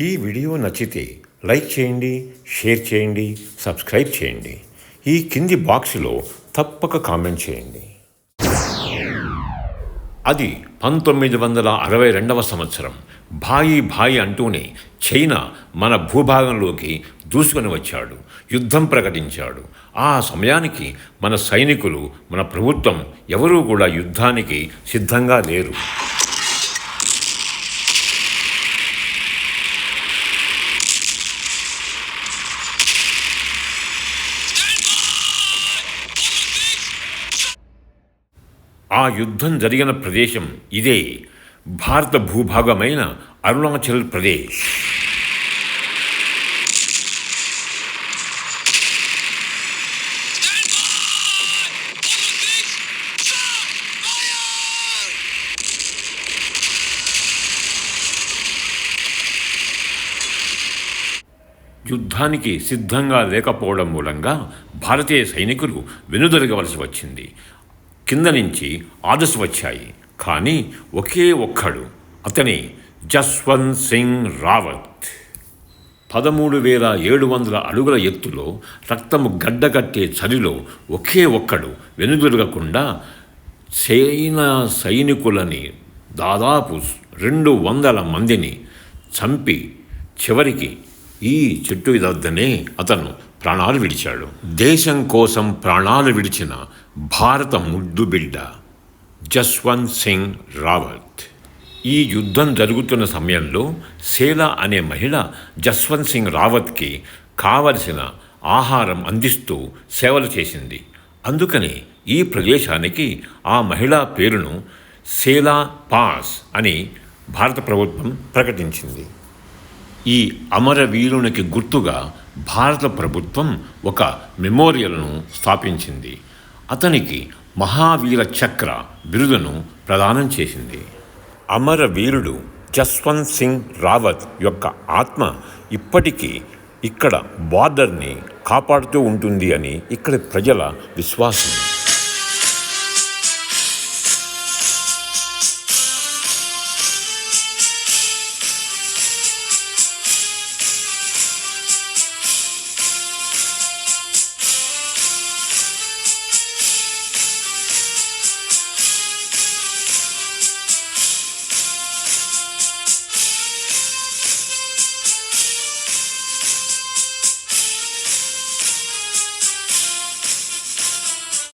ఈ వీడియో నచ్చితే లైక్ చేయండి షేర్ చేయండి సబ్స్క్రైబ్ చేయండి. ఈ కింది బాక్స్లో తప్పక కామెంట్ చేయండి. అది పంతొమ్మిది వందల అరవై రెండవ సంవత్సరం. భాయి భాయి అంటూనే చైనా మన భూభాగంలోకి దూసుకొని వచ్చాడు యుద్ధం ప్రకటించాడు. ఆ సమయానికి మన సైనికులు మన ప్రభుత్వం ఎవరూ కూడా యుద్ధానికి సిద్ధంగా లేరు. ఆ యుద్ధం జరిగిన ప్రదేశం ఇదే భారత భూభాగమైన అరుణాచల్ ప్రదేశ్. యుద్ధానికి సిద్ధంగా లేకపోవడం మూలంగా భారతీయ సైనికులు వెనుదొరగవలసి వచ్చింది. కింద నుంచి ఆర్డర్స్ వచ్చాయి. కానీ ఒకే ఒక్కడు అతని జస్వంత్ సింగ్ రావత్. పదమూడు వేల ఏడు వందల అడుగుల ఎత్తులో రక్తము గడ్డకట్టే చలిలో ఒకే ఒక్కడు వెనుదిరగకుండా చైనా సైనికులని దాదాపు రెండు వందల మందిని చంపి చివరికి ఈ చెట్టు వద్దనే అతను ప్రాణాలు విడిచాడు. దేశం కోసం ప్రాణాలు విడిచిన భారత ముద్దు బిడ్డ జస్వంత్ సింగ్ రావత్. ఈ యుద్ధం జరుగుతున్న సమయంలో సేలా అనే మహిళ జస్వంత్ సింగ్ రావత్కి కావలసిన ఆహారం అందిస్తూ సేవలు చేసింది. అందుకని ఈ ప్రదేశానికి ఆ మహిళా పేరును సేలా పాస్ అని భారత ప్రభుత్వం ప్రకటించింది. ఈ అమరవీరునికి గుర్తుగా భారత ప్రభుత్వం ఒక మెమోరియల్ను స్థాపించింది. అతనికి మహావీర చక్ర బిరుదును ప్రదానం చేసింది. అమరవీరుడు జస్వంత్ సింగ్ రావత్ యొక్క ఆత్మ ఇప్పటికీ ఇక్కడ బార్డర్ని కాపాడుతూ ఉంటుంది అని ఇక్కడి ప్రజల విశ్వాసం.